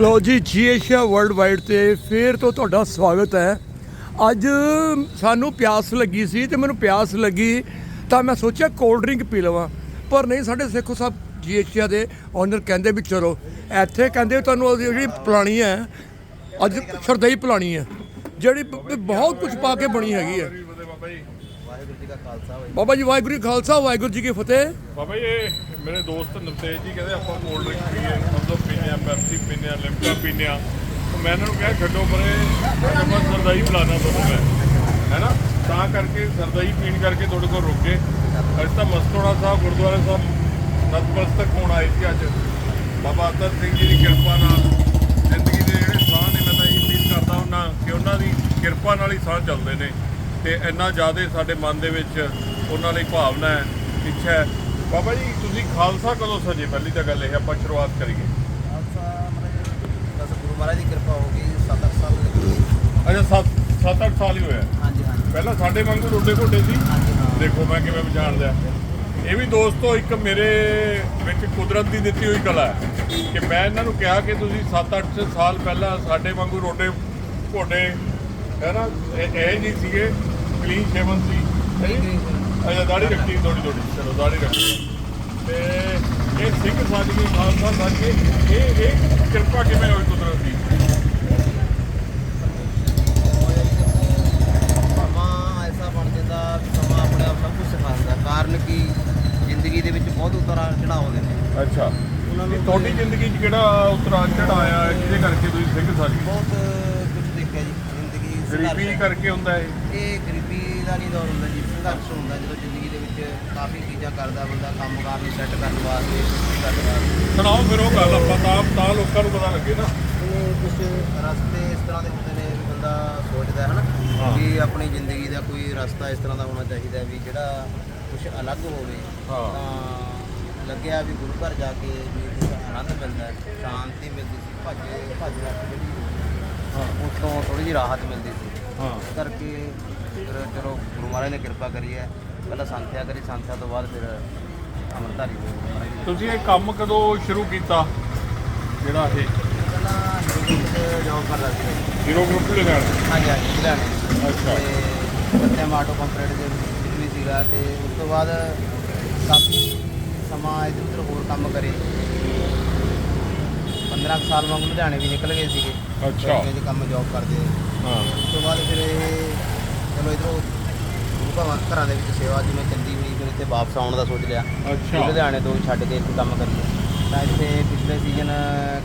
ਲੋ ਜੀ ਜੀ Asia world wide ਤੇ ਫੇਰ ਤੋਂ ਤੁਹਾਡਾ ਸਵਾਗਤ ਹੈ। ਅੱਜ ਸਾਨੂੰ ਪਿਆਸ ਲੱਗੀ ਸੀ ਤੇ ਮੈਨੂੰ ਪਿਆਸ ਲੱਗੀ ਤਾਂ ਮੈਂ ਸੋਚਿਆ ਕੋਲਡ ਡਰਿੰਕ ਪੀ ਲਵਾਂ। ਪਰ ਨਹੀਂ, ਸਾਡੇ ਸੇਖੋ ਸਾਹਿਬ ਜੀ ਏਸ਼ੀਆ ਦੇ ਓਨਰ ਕਹਿੰਦੇ ਵੀ ਚਲੋ, ਇੱਥੇ ਕਹਿੰਦੇ ਤੁਹਾਨੂੰ ਜਿਹੜੀ ਪੁਲਾਣੀ ਹੈ, ਅੱਜ ਸ਼ਰਦਈ ਪਲਾਣੀ ਹੈ, ਜਿਹੜੀ ਬਹੁਤ ਕੁਝ ਪਾ ਕੇ ਬਣੀ ਹੈਗੀ ਹੈ। ਵਾਹਿਗੁਰੂ ਜੀ ਕਾ ਖਾਲਸਾ ਵਾਹਿਗੁਰੂ ਬਾਬਾ ਜੀ ਵਾਹਿਗੁਰੂ ਜੀ ਕਾ ਖਾਲਸਾ ਵਾਹਿਗੁਰੂ ਜੀ ਕੀ ਫਤਿਹ। ਬਾਬਾ ਜੀ ਇਹ ਮੇਰੇ ਦੋਸਤ ਨਵਤੇਜ ਜੀ ਕਹਿੰਦੇ ਆਪਾਂ ਕੋਲਡ ਡਰਿੰਕ ਪੀਏ ਸਮਝੋ ਪੀਨੇ ਆ ਪੈਪਸੀ ਪੀਨੇ ਆ ਲਿਮਕਾ ਪੀਨੇ ਆ। ਤੇ ਮੈਂ ਇਹਨਾਂ ਨੂੰ ਕਿਹਾ ਛੱਡੋ ਪਰੇ ਆਪਾਂ ਸਰਦਾਈ ਬੁਲਾਣਾ ਤੁਹਾਨੂੰ ਮੈਂ ਹੈਨਾ ਤਾਂ ਕਰਕੇ ਸਰਦਾਈ ਪੀਣ ਕਰਕੇ ਤੁਹਾਡੇ ਕੋਲ ਰੁਕ ਗਏ। ਅੱਜ ਤਾਂ ਮਸਤੋੜਾ ਸਾਹਿਬ ਗੁਰਦੁਆਰਾ ਸਾਹਿਬ ਨਤਮਸਤਕ ਹੋਣ ਆਏ ਸੀ ਅੱਜ। ਬਾਬਾ ਅਤਰ ਸਿੰਘ ਜੀ ਦੀ ਕਿਰਪਾ ਨਾਲ ਜ਼ਿੰਦਗੀ ਦੇ ਜਿਹੜੇ ਸਾਹ ਨੇ ਮੈਂ ਤਾਂ ਇਹ ਫੀਲ ਕਰਦਾ ਹੁੰਨਾ ਕਿ ਉਹਨਾਂ ਦੀ ਕਿਰਪਾ ਨਾਲ ਹੀ ਸਾਹ ਚੱਲਦੇ ਨੇ। ਤੇ ਇੰਨਾ ਜ਼ਿਆਦਾ ਸਾਡੇ ਮਨ ਦੇ ਵਿੱਚ ਉਹਨਾਂ ਲਈ ਭਾਵਨਾ ਹੈ ਇੱਛਾ ਹੈ। ਬਾਬਾ ਜੀ ਤੁਸੀਂ ਖਾਲਸਾ ਕਦੋਂ ਸਜੇ? ਪਹਿਲੀ ਤਾਂ ਗੱਲ ਇਹ ਆਪਾਂ ਸ਼ੁਰੂਆਤ ਕਰੀਏ। ਖਾਲਸਾ ਦਸ ਗੁਰੂ ਮਹਾਰਾਜ ਦੀ ਕਿਰਪਾ ਹੋ ਗਈ 7-8 ਸਾਲ ਲੱਗੇ ਅੱਛਾ 7 7-8 ਸਾਲ ਹੀ ਹੋਇਆ ਹਾਂਜੀ ਹਾਂਜੀ। ਪਹਿਲਾਂ ਸਾਡੇ ਵਾਂਗੂ ਰੋਡੇ ਘੋਡੇ ਸੀ। ਦੇਖੋ ਮੈਂ ਕਿਵੇਂ ਪਛਾਣ ਲਿਆ ਇਹ ਵੀ ਦੋਸਤੋ ਇੱਕ ਮੇਰੇ ਵਿੱਚ ਕੁਦਰਤ ਦੀ ਦਿੱਤੀ ਹੋਈ ਕਲਾ ਹੈ ਕਿ ਮੈਂ ਇਹਨਾਂ ਨੂੰ ਕਿਹਾ ਕਿ ਤੁਸੀਂ 7-8 ਸਾਲ ਪਹਿਲਾਂ ਸਾਡੇ ਵਾਂਗੂ ਰੋਡੇ ਘੋਡੇ ਹੈ ਨਾ? ਇਹ ਨਹੀਂ ਸੀਗੇ। ਕਲੀਨ ਸ਼ੇਵਨ ਸੀ। ਹੈ ਜੀ? ਅੱਛਾ ਦਾੜੀ ਰੱਖੀ ਥੋੜੀ ਥੋੜੀ ਚਲੋ ਦਾੜੀ ਰੱਖੀ। ਤੇ ਇਹ ਸਿੰਘ ਗਏ ਖਾਲਸਾ ਸੱਜ ਗਏ ਇਹ ਇਹ ਕਿਰਪਾ ਕਿਵੇਂ ਹੋਈ ਕੁਦਰਤ ਦੀ? ਸਮਾਂ ਐਸਾ ਬਣ ਜਾਂਦਾ ਵੀ ਸਮਾਂ ਆਪਣੇ ਆਪ ਸਭ ਕੁਝ ਸਿਖਾ ਦਿੰਦਾ ਕਾਰਨ ਕਿ? ਜ਼ਿੰਦਗੀ ਦੇ ਵਿੱਚ ਬਹੁਤ ਉਤਰਾਅ ਚੜਾਅ ਨੇ। ਅੱਛਾ। ਤੁਹਾਡੀ ਜ਼ਿੰਦਗੀ 'ਚ ਕਿਹੜਾ ਉਤਰਾਅ ਚੜ੍ਹ ਆਇਆ ਹੈ? ਜਿਹਦੇ ਕਰਕੇ ਤੁਸੀਂ ਸਿੰਘ ਗਏ ਬਹੁਤ ਕੁਝ ਦੇਖਿਆ ਜੀ ਜ਼ਿੰਦਗੀ ਗਰੀਬੀ ਸੰਘਰਸ਼। ਕਰਕੇ ਹੁੰਦਾ ਹੈ ਇਹ ਗਰੀਬੀ ਦਾ ਨਹੀਂ ਦੌਰ ਹੁੰਦਾ ਜੀ ਸੰਘਰਸ਼ ਹੁੰਦਾ ਜਦੋਂ ਜ਼ਿੰਦਗੀ ਦੇ ਵਿੱਚ ਕਾਫੀ ਚੀਜ਼ਾਂ ਕਰਦਾ ਬੰਦਾ ਕੰਮਕਾਰ ਨੂੰ ਸੈੱਟ ਕਰਨ ਵਾਸਤੇ ਕੁਛ ਕਰਨ ਵਾਸਤੇ। ਸੁਣਾਓ ਫਿਰ ਉਹ ਗੱਲ ਆਪਾਂ ਤਾਂ ਤਾਂ ਲੋਕਾਂ ਨੂੰ ਪਤਾ ਲੱਗੇ ਨਾ। ਇਹ ਕੁਝ ਰਸਤੇ ਇਸ ਤਰ੍ਹਾਂ ਦੇ ਹੁੰਦੇ ਨੇ ਵੀ ਬੰਦਾ ਸੋਚਦਾ ਹੈ। ਨਾ ਕਿ ਆਪਣੀ ਜ਼ਿੰਦਗੀ ਦਾ ਕੋਈ ਰਸਤਾ ਇਸ ਤਰ੍ਹਾਂ ਦਾ ਹੋਣਾ ਚਾਹੀਦਾ ਵੀ ਜਿਹੜਾ ਕੁਝ ਅਲੱਗ ਹੋਵੇ। ਤਾਂ ਲੱਗਿਆ ਵੀ ਗੁਰੂ ਘਰ ਜਾ ਕੇ ਵੀ ਕੁਝ ਆਨੰਦ ਮਿਲਦਾ ਹੈ ਸ਼ਾਂਤੀ ਮਿਲਦੀ ਸੀ ਭੱਜ ਭੱਜ ਲੱਗ ਜਿਹੜੀ ਹਾਂ। ਉਸ ਤੋਂ ਥੋੜੀ ਜਿਹੀ ਰਾਹਤ ਮਿਲਦੀ ਸੀ। ਹਾਂ। ਕਰਕੇ ਫਿਰ ਚਲੋ ਗੁਰੂ ਮਹਾਰਾਜ ਨੇ ਕਿਰਪਾ ਕਰੀ ਹੈ। ਪਹਿਲਾਂ ਸੰਥਿਆ ਕਰੀ ਸੰਥਿਆ ਤੋਂ ਬਾਅਦ ਫਿਰ ਅੰਮ੍ਰਿਤਧਾਰੀ ਹੋਏ। ਤੁਸੀਂ ਇਹ ਕੰਮ ਕਦੋਂ ਸ਼ੁਰੂ ਕੀਤਾ? ਜਿਹੜਾ ਇਹ? ਪਹਿਲਾਂ ਜੋਬ ਕਰਦਾ ਸੀ। Hero group Ludhiana? ਹਾਂਜੀ ਹਾਂਜੀ ਲੁਧਿਆਣੇ। ਅੱਛਾ। ਤੇ ਆਟੋ ਕੰਪਰੇਟ ਦੇ ਵਿੱਚ ਵੀ ਸੀਗਾ ਤੇ ਉਸ ਤੋਂ ਬਾਅਦ ਕਾਫੀ ਸਮਾਂ ਇੱਧਰ ਉੱਧਰ ਹੋਰ ਕੰਮ ਕਰੇ। 15 ਕੁ ਸਾਲ ਵਾਂਗ ਲੁਧਿਆਣੇ ਵੀ ਨਿਕਲ ਗਏ ਸੀਗੇ। ਅੱਛਾ। ਇਹ ਕੰਮ ਜੌਬ ਕਰਦੇ। ਹਾਂ। ਉਸ ਤੋਂ ਬਾਅਦ ਫਿਰ ਇਹ ਚਲੋ ਇਧਰੋਂ ਗੁਰੂ ਘਰਾਂ ਘਰਾਂ ਦੇ ਵਿੱਚ ਸੇਵਾ ਜਿਵੇਂ ਚੱਲਦੀ ਹੋਈ ਫਿਰ ਇੱਥੇ ਵਾਪਸ ਆਉਣ ਦਾ ਸੋਚ ਲਿਆ। ਅੱਛਾ। ਲੁਧਿਆਣੇ ਤੋਂ ਛੱਡ ਕੇ ਇੱਥੇ ਕੰਮ ਕਰੀਏ ਤਾਂ ਇੱਥੇ ਪਿਛਲੇ ਸੀਜ਼ਨ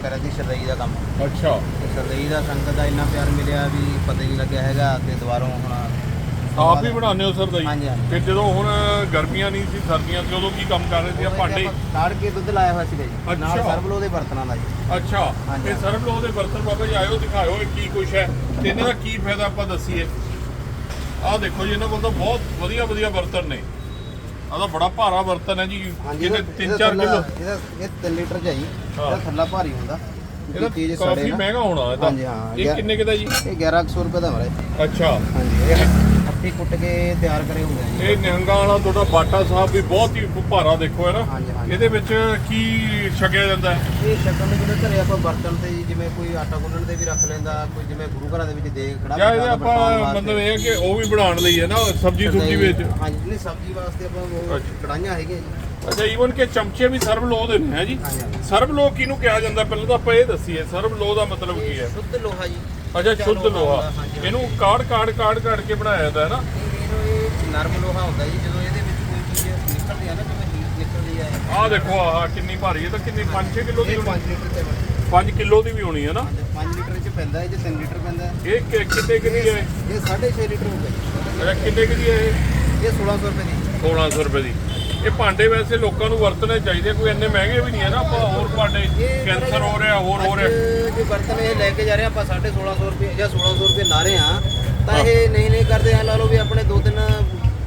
ਕਰਿਆ ਸੀ ਸ਼ਰਦਈ ਦਾ ਕੰਮ। ਅੱਛਾ। ਸਰਦਈ ਦਾ ਸੰਗਤ ਦਾ ਇੰਨਾ ਪਿਆਰ ਮਿਲਿਆ ਵੀ ਪਤਾ ਹੀ ਨਹੀਂ ਲੱਗਿਆ ਹੈਗਾ ਤੇ ਦੁਬਾਰੋਂ ਹੁਣ ਆਪ ਹੀ ਬਣਾਉਂਦੇ ਹੋ ਸਰ ਹਾਂਜੀ, ਹਾਂਜੀ। ਫਿਰ ਜਦੋਂ ਹੁਣ ਗਰਮੀਆਂ ਨਹੀਂ ਸੀ ਸਰਦੀਆਂ ਸੀ ਉਦੋਂ ਕੀ ਕੰਮ ਕਰ ਰਹੇ ਸੀ? ਆ ਭਾਂਡੇ? ਕਾੜ ਕੇ ਦੁੱਧ ਲਾਇਆ ਹੋਇਆ ਸੀਗਾ ਜੀ। ਨਾਲ ਅੱਛਾ। ਸਰਬਲੋ ਦੇ ਬਰਤਨਾਂ ਦਾ ਜੀ। ਅੱਛਾ। ਹਾਂਜੀ। ਇਹ ਸਰਬ ਲੋਹ ਦੇ ਬਰਤਨ ਬਾਬਾ ਜੀ ਆਇਓ ਦਿਖਾਇਓ ਇਹ ਕੀ ਕੁਛ ਹੈ। ਤੇ ਇਹਨਾਂ ਦਾ ਕੀ ਫਾਇਦਾ ਆਪਾਂ ਦੱਸੀਏ? ਆਹ ਦੇਖੋ ਜੀ ਇਹਨਾਂ ਕੋਲ ਤਾਂ ਬਹੁਤ ਵਧੀਆ ਵਧੀਆ ਬਰਤਨ ਨੇ। ਆਹ ਤਾਂ ਬੜਾ ਭਾਰਾ ਬਰਤਨ ਹੈ ਜੀ। ਕਿਤੇ 3-4 ਕਿਲੋ ਇਹਦਾ ਇਹ 3 ਲੀਟਰ ਚ ਹੈ ਜੀ। ਹਾਂ। ਇਹਦਾ ਥੱਲਾ ਭਾਰੀ ਹੁੰਦਾ। ਇਹਦਾ ਕਾਫੀ ਸੜੇ ਨਾ। ਮਹਿੰਗਾ ਹੋਣਾ ਇਹ ਤਾਂ। ਹਾਂਜੀ, ਹਾਂ। ਇਹ ਕਿੰਨੇ ਕਿਦਾ ਜੀ? ਇਹ 1100 ਰੁਪਏ ਦਾ ਮਰੇ ਅੱਛਾ। ਹਾਂਜੀ ਇਹ ਹੱਥੀ ਕੁੱਟ ਕੇ ਤਿਆਰ ਕਰੇ ਹੁੰਦੇ ਆ ਜੀ। ਇਹ ਨਿਹੰਗਾ ਵਾਲਾ ਤੁਹਾਡਾ ਬਾਟਾ ਸਾਹਿਬ ਵੀ ਬਹੁਤ ਹੀ ਭਾਰਾ ਦੇਖੋ ਹੈ ਨਾ। ਹਾਂਜੀ, ਹਾਂਜੀ। ਇਹਦੇ ਵਿੱਚ ਕੀ ਛਕਿਆ ਜਾਂਦਾ ਹੈ? ਇਹ ਸ਼ਕਲ ਦੇ ਜਿਹੜੇ ਘਰੇ ਆਪਾਂ ਬਰਤਨ ਤੇ ਜੀ ਜਿਵੇਂ ਕੋਈ ਆਟਾ ਗੁੰਨਣ ਤੇ ਵੀ ਰੱਖ ਲੈਂਦਾ ਕੋਈ ਜਿਵੇਂ ਗੁਰੂ ਘਰਾਂ ਦੇ ਵਿੱਚ ਦੇਗ ਖੜਾ ਜਾਂ ਇਹਦੇ ਆਪਾਂ। ਮਤਲਬ ਇਹ ਹੈ ਕਿ ਉਹ ਵੀ ਬਣਾਉਣ ਲਈ ਹੈ ਨਾ ਸਬਜੀ ਸੁਬਜੀ ਵਿੱਚ। ਹਾਂਜੀ ਨਹੀਂ ਸਬਜ਼ੀ ਵਾਸਤੇ ਆਪਾਂ ਉਹ ਅੱਛਾ। ਕੜਾਈਆਂ ਹੈਗੀਆਂ ਜੀ। ਅੱਛਾ ਈਵਨ ਕਿ ਚਮਚੇ ਵੀ ਸਰਬ ਲੋਹ ਦੇ ਨੇ ਹੈ ਜੀ? ਹਾਂਜੀ, ਹਾਂਜੀ। ਸਰਬ ਲੋਹ ਕਿਹਨੂੰ ਕਿਹਾ ਜਾਂਦਾ? ਪਹਿਲਾਂ ਤਾਂ ਆਪਾਂ ਇਹ ਦੱਸੀਏ ਸਰਬ ਲੋਹ ਦਾ ਮਤਲਬ ਕੀ ਹੈ? ਸ਼ੁੱਧ ਲੋਹਾ ਜੀ। ਅੱਛਾ ਸ਼ੁੱਧ ਲੋਹਾ। ਹਾਂਜੀ। ਇਹਨੂੰ ਕਾੜ ਕਾੜ ਕਾੜ ਕਾੜ ਕੇ ਬਣਾਇਆ ਜਾਂਦਾ ਹੈ ਨਾ? ਇਹ ਇਹਨੂੰ ਇਹ ਨਰਮ ਲੋਹਾ ਹੁੰਦਾ ਜੀ ਜਦੋਂ ਇਹਦੇ ਵਿੱਚ ਕੋਈ ਚੀਜ਼ ਨਿਕਲਦੀ ਆ ਨਾ ਜਿਵੇਂ ਹੀਟ ਨਿਕਲਦੀ ਆ ਆਹ ਦੇਖੋ ਆਹ ਕਿੰਨੀ ਭਾਰੀ ਹੈ ਤਾਂ ਕਿੰਨੀ 5-6 ਕਿਲੋ ਦੀ ਇਹ ਹੋਣੀ। 5 ਲੀਟਰ ਤੇ 5 ਕਿਲੋ ਦੀ ਵੀ ਹੋਣੀ ਹੈ ਨਾ? 5 ਲੀਟਰ ਚ ਪੈਂਦਾ ਇਹ 'ਚ 3 ਲੀਟਰ ਪੈਂਦਾ। ਇਹ ਕਿ- ਕਿੰਨੇ ਕੁ ਦੀ ਹੈ? ਇਹ 6.5 ਲੀਟਰ ਹੋਊਗਾ ਜੀ। ਅੱਛਾ ਕਿੰਨੇ ਕੁ ਦੀ ਹੈ ਇਹ? ਇਹ 1600 ਰੁਪਏ ਦੀ। 1600 ਰੁਪਏ ਦੀ। ਇਹ ਭਾਂਡੇ ਵੈਸੇ ਲੋਕਾਂ ਨੂੰ ਵਰਤਣੇ ਚਾਹੀਦੇ ਕੋਈ ਇੰਨੇ ਮਹਿੰਗੇ ਵੀ ਨਹੀਂ ਹੈ ਨਾ ਆਪਾਂ ਹੋਰ ਭਾਂਡੇ ਕੈਂਸਰ ਹੋ ਰਿਹਾ ਹੋਰ ਹੋ ਰਿਹਾ। ਜੋ ਬਰਤਨ ਇਹ ਲੈ ਕੇ ਜਾ ਰਹੇ ਆ ਆਪਾਂ 1650 ਰੁਪਏ ਜਾਂ 1600 ਰੁਪਏ ਲਾ ਰਹੇ ਆ ਤਾਂ ਇਹ ਨਹੀਂ ਨਹੀਂ ਕਰਦੇ ਆ ਲਾ ਲਓ ਵੀ ਆਪਣੇ ਦੋ ਤਿੰਨ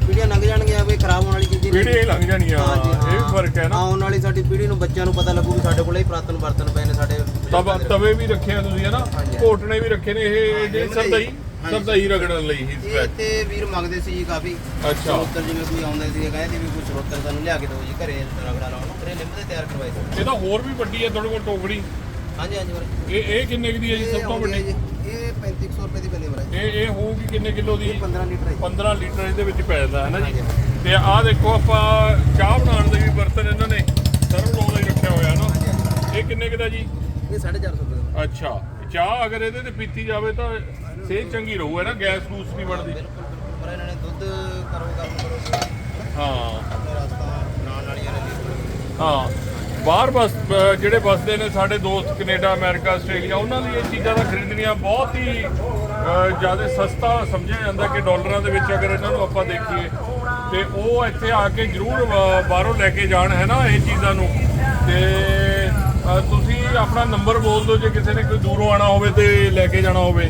ਪੀੜ੍ਹੀਆਂ ਲੰਘ ਜਾਣਗੀਆਂ ਵੀ ਖਰਾਬ ਹੋਣ ਵਾਲੀ ਚੀਜ਼ ਨਹੀਂ ਪੀੜ੍ਹੀਆਂ ਹੀ ਲੰਘ ਜਾਣੀਆਂ ਹਾਂਜੀ, ਇਹ ਵੀ ਫ਼ਰਕ ਹੈ ਨਾ। ਆਉਣ ਵਾਲੀ ਸਾਡੀ ਪੀੜ੍ਹੀ ਨੂੰ ਬੱਚਿਆਂ ਨੂੰ ਪਤਾ ਲੱਗੂ ਵੀ ਸਾਡੇ ਕੋਲੇ ਹੀ ਪੁਰਾਤਨ ਬਰਤਨ ਪਏ ਨੇ ਸਾਡੇ ਤਵੇ ਵੀ ਰੱਖੇ ਆ ਤੁਸੀਂ ਹੈ ਨਾ। ਘੋਟਣੇ ਵੀ ਰੱਖੇ ਨੇ ਇਹ ਜਿਹੜੀ ਹਾਂਜੀ। ਸਰਦਾਈ ਹਾਂਜੀ। ਸਰਦਾਈ ਰਗੜਨ ਲਈ ਹੀ ਇਹ ਤੇ ਵੀਰ ਮੰਗਦੇ ਸੀ ਜੀ ਕਾਫੀ। ਅੱਛਾ। ਸਰੋਤਰ ਜਿਵੇਂ ਕੋਈ ਆਉਂਦੇ ਸੀ ਕਹਿੰਦੇ ਵੀ ਕੋਈ ਸਰੋਤਰ ਤੁਹਾਨੂੰ ਲਿਆ ਕੇ ਦਿਓ ਜੀ ਘਰੇ ਰਗੜਾ ਲਾਉਣ ਫਿਰ ਇਹ ਲਿੰਬ ਦੇ ਤਿਆਰ ਕਰਵਾਏ ਸੀ। ਇਹ ਤਾਂ ਹੋਰ ਵੀ ਵੱਡੀ ਹੈ ਤੁਹਾਡੇ ਕੋਲ ਟੋਕਰੀ ਹਾਂਜੀ ਹਾਂਜੀ ਵੀਰੇ। ਇਹ ਇਹ ਕਿੰਨੇ ਕੁ ਦੀ ਹੈ ਜੀ? ਸਭ ਤੋਂ ਆਉਂਦੀ ਹੈ ਵੱਡੀ? ਜੀ, ਇਹ 3500 ਰੁਪਏ ਦੀ ਪੈਂਦੀ ਵੀਰੇ ਇਹ ਇਹ ਹੋਊਗੀ ਕਿੰਨੇ ਕਿਲੋ ਦੀ? ਇਹ 15 ਲੀਟਰ ਹੈ 15 ਲੀਟਰ ਇਹਦੇ ਵਿੱਚ ਪੈ ਜਾਂਦਾ ਹੈ ਨਾ ਜੀ? ਤੇ ਆਹ ਦੇਖੋ ਆਪਾਂ ਚਾਹ ਬਣਾਉਣ ਦੇ ਵੀ ਬਰਤਨ ਇਹਨਾਂ ਨੇ ਸਰਵ ਦਾ ਹੀ ਰੱਖਿਆ ਹੋਇਆ ਨਾ? ਇਹ ਕਿੰਨੇ ਕੁ ਦਾ ਜੀ? ਇਹ 450 ਰੁਪਏ ਦਾ। ਅੱਛਾ। ਚਾਹ ਅਗਰ ਇਹਦੇ ਤੇ ਪੀਤੀ ਜਾਵੇ ਤਾਂ ਸਿਹਤ ਚੰਗੀ ਰਹੂ ਹੈ ਨਾ ਗੈਸ ਗੂਸ ਨਹੀਂ ਬਣਦੀ। ਪਰ ਇਹਨਾਂ ਨੇ ਦੁੱਧ ਕਰੋ ਕਰੋ ਹਾਂ। ਆਪਣੇ ਰਸਤਾ ਨਾਲ ਵਾਲੀਆਂ ਨੇ ਹਾਂ। ਬਾਹਰ ਬਸ ਅਹ ਜਿਹੜੇ ਬਸਦੇ ਨੇ ਸਾਡੇ ਦੋਸਤ ਕੈਨੇਡਾ ਅਮਰੀਕਾ ਆਸਟ੍ਰੇਲੀਆ ਉਹਨਾਂ ਦੀ ਇਹ ਚੀਜ਼ਾਂ ਦਾ ਖਰੀਦਣੀਆਂ ਬਹੁਤ ਹੀ ਜ਼ਿਆਦਾ ਸਸਤਾ ਸਮਝਿਆ ਜਾਂਦਾ ਕਿ ਡਾਲਰਾਂ ਦੇ ਵਿੱਚ ਅਗਰ ਇਹਨਾਂ ਨੂੰ ਆਪਾਂ ਦੇਖੀਏ ਤੇ ਉਹ ਇੱਥੇ ਆ ਕੇ ਜ਼ਰੂਰ ਬਾਹਰੋਂ ਲੈ ਕੇ ਜਾਣ ਹੈ ਨਾ ਇਹ ਚੀਜ਼ਾਂ ਨੂੰ। ਤੇ ਅਹ, ਤੁਸੀਂ ਆਪਣਾ ਨੰਬਰ ਬੋਲ ਦਿਓ ਜੇ ਕਿਸੇ ਨੇ ਕੋਈ ਦੂਰੋਂ ਆਣਾ ਹੋਵੇ ਤੇ ਲੈ ਕੇ ਜਾਣਾ ਹੋਵੇ।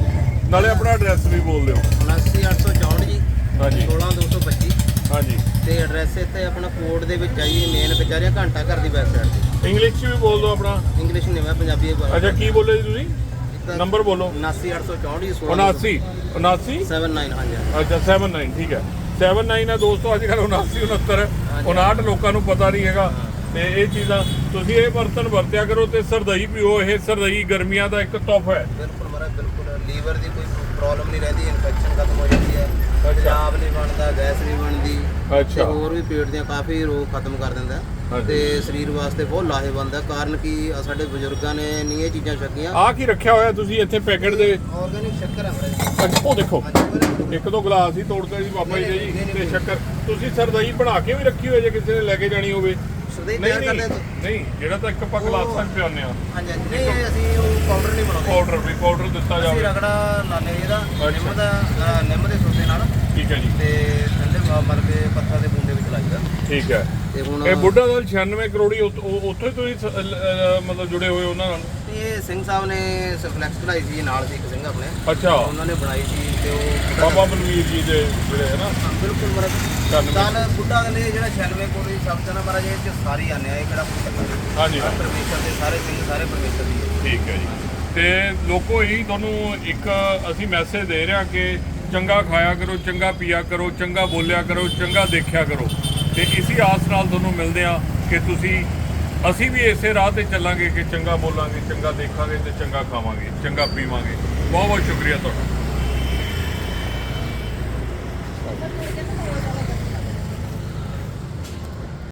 ਨਾਲੇ ਆਪਣਾ ਐਡਰੈਸ ਵੀ ਬੋਲ ਦਿਓ। 79864 ਜੀ ਹਾਂਜੀ। 16225 ਹਾਂਜੀ। ਤੇ ਐਡਰੈਸ ਇੱਥੇ ਆਪਣਾ ਕੋਡ ਦੇ ਵਿੱਚ ਆਈਏ ਮੇਨ ਕਚਹਿਰੀਆਂ ਘੰਟਾ ਘਰ ਦੀ ਸਾਈਡ ਤੇ। ਇੰਗਲਿਸ਼ 'ਚ ਵੀ ਬੋਲ ਦਿਓ ਆਪਣਾ। ਇੰਗਲਿਸ਼ ਨਹੀਂ ਮੈਂ ਪੰਜਾਬੀ ਹੀ ਅੱਛਾ ਕੀ ਬੋਲੇ ਜੀ ਤੁਸੀਂ? ਨੰਬਰ ਬੋਲੋ। 79864 ਜੀ 79 79 79 ਹਾਂਜੀ ਅੱਛਾ 79 ਠੀਕ ਹੈ। 79 ਹੈ ਦੋਸਤੋ ਅੱਜ ਕੱਲ੍ਹ 79 69 59 ਲੋਕਾਂ ਨੂੰ ਪਤਾ ਨਹੀਂ ਹੈਗਾ। ਤੇ ਇਹ ਚੀਜ਼ਾਂ ਤੁਸੀਂ ਇਹ ਬਰਤਨ ਵਰਤਿਆ ਕਰੋ ਤੇ ਸਰਦਈ ਪੀਓ ਇਹ ਸਰਦਈ ਗਰਮੀਆਂ ਦਾ ਇੱਕ ਤੋਹਫਾ ਹੈ। ਬਿਲਕੁਲ ਮਰਾ ਬਿਲਕੁਲ। ਲੀਵਰ ਦੀ ਕੋਈ ਪ੍ਰੋਬਲਮ ਨਹੀਂ ਰਹਿੰਦੀ ਇਨਫੈਕਸ਼ਨ ਖਤਮ ਹੋ ਜਾਂਦੀ ਹੈ। ਤੇਜ਼ਾਬ ਨਹੀਂ ਬਣਦਾ ਗੈਸ ਨਹੀਂ ਬਣਦੀ ਅੱਛਾ। ਹੋਰ ਵੀ ਪੇਟ ਦੀਆਂ ਕਾਫੀ ਰੋਗ ਖਤਮ ਕਰ ਦਿੰਦਾ। ਤੇ ਸਰੀਰ ਵਾਸਤੇ ਬਹੁਤ ਲਾਹੇਵੰਦ ਹੈ। ਕਾਰਨ ਕਿ? ਸਾਡੇ ਬਜ਼ੁਰਗਾਂ ਨੇ ਨਹੀਂ ਇਹ ਚੀਜ਼ਾਂ ਛਕੀਆਂ। ਆਹ ਕੀ ਰੱਖਿਆ ਹੋਇਆ ਤੁਸੀਂ ਇੱਥੇ ਪੈਕੇਟ ਦੇ? ਆਰਗੈਨਿਕ ਸ਼ੱਕਰ ਹੈ ਵੀਰੇ। ਅੱਛਾ, ਉਹ ਦੇਖੋ। ਇੱਕ ਦੋ ਗਲਾਸ ਹੀ ਤੋੜਦੇ ਸੀ ਬਾਬਾ ਜੀ ਦੇ ਜੀ ਤੇ ਸ਼ੱਕਰ। ਤੁਸੀਂ ਸਰਦਈ ਬਣਾ ਕੇ ਵੀ ਰੱਖੀ ਹੋਈ ਜੇ ਕਿਸੇ ਨੇ ਲੈ ਕੇ ਜਾਣੀ ਹੋਵੇ। ਸਦੇ ਨਹੀਂ ਤਿਆਰ ਕਰਦੇ ਨਹੀਂ ਹਾਂ। ਨਹੀਂ ਜਿਹੜਾ ਤਾਂ ਇੱਕ ਆਪਾਂ ਗਲਾਸਾਂ 'ਚ ਪਿਆਉਂਦੇ ਆ ਹਾਂਜੀ ਹਾਂਜੀ ਨਹੀਂ ਇਹ ਅਸੀਂ ਉਹ ਪਾਊਡਰ ਨਹੀਂ ਬਣਾਉਂਦੇ। ਪਾਊਡਰ ਵੀ ਪਾਊਡਰ ਦਿੱਤਾ ਅਸੀਂ ਜਾਵੇ। ਰਗੜਾ ਲਾਣੇ ਇਹਦਾ ਅੱਛਾ। ਨਿੰਮ ਦਾ ਅਹ, ਨਿੰਮ ਦੇ ਸੋਦੇ ਨਾਲ। ਠੀਕ ਹੈ ਜੀ। ਤੇ ਠੰਡੇ ਮ- ਮਤਲਬ ਕਿ ਪੱਥਰ ਦੇ ਠੀਕ ਹੈ। ਤੇ ਹੁਣ ਇਹ ਬੁੱਢਾ ਦਲ 96 ਕਰੋੜੀ ਉੱਥ- ਉਹ- ਉੱਥੋਂ ਹੀ ਤੁਸੀਂ ਸ- ਲ- ਅਹ ਮਤਲਬ ਜੁੜੇ ਹੋਏ ਉਹਨਾਂ ਨਾਲ? ਇਹ ਸਿੰਘ ਸਾਹਿਬ ਨੇ ਸਫਲੈਕਸ ਕਢਾਈ ਸੀ ਨਾਲ ਸੀ ਇੱਕ ਸਿੰਘ ਆਪਣੇ। ਅੱਛਾ। ਉਹਨਾਂ ਨੇ ਬਣਾਈ ਸੀ ਤੇ ਉਹ ਬਾਬਾ ਬਲਵੀਰ ਜੀ ਦੇ ਜਿਹੜੇ ਹੈ ਨਾ। ਹਾਂ, ਬਿਲਕੁਲ ਮਰਦ 96 ਤਾਂ ਬੁੱਢਾ ਕਹਿੰਦੇ ਜਿਹੜਾ 96 ਕੋੜੀ ਸ਼ਬਦ ਨਾ ਮਹਾਰਾਜ ਇਹ ਚ ਸਾਰੀ ਆਨੇ ਆ ਇਹ ਕਿਹੜਾ ਪੁੱਤਰ ਹਾਂਜੀ। ਹਾਂ ਪਰਮੇਸ਼ਰ ਦੇ ਸਾਰੇ ਸਿੰਘ ਸਾਰੇ ਪਰਮੇਸ਼ਰ ਦੀ ਹੈ। ਠੀਕ ਹੈ ਜੀ। ਤੇ ਲੋਕੋ ਇਹੀ ਤੁਹਾਨੂੰ ਇੱਕ ਅਸੀਂ ਮੈਸੇਜ ਦੇ ਰਹੇ ਹਾਂ ਕਿ ਚੰਗਾ ਖਾਇਆ ਕਰੋ, ਚੰਗਾ ਪੀਆ ਕਰੋ, ਚੰਗਾ ਬੋਲਿਆ ਕਰੋ, ਚੰਗਾ ਦੇਖਿਆ ਕਰੋ। ਤੇ ਇਸੀ ਆਸ ਨਾਲ ਤੁਹਾਨੂੰ ਮਿਲਦੇ ਆ ਕਿ ਤੁਸੀਂ, ਅਸੀਂ ਵੀ ਇਸੇ ਰਾਹ ਤੇ ਚੱਲਾਂਗੇ ਕਿ ਚੰਗਾ ਬੋਲਾਂਗੇ, ਚੰਗਾ ਦੇਖਾਂਗੇ ਤੇ ਚੰਗਾ ਖਾਵਾਂਗੇ, ਚੰਗਾ ਪੀਵਾਂਗੇ। ਬਹੁਤ ਬਹੁਤ ਸ਼ੁਕਰੀਆ ਤੁਹਾਡਾ।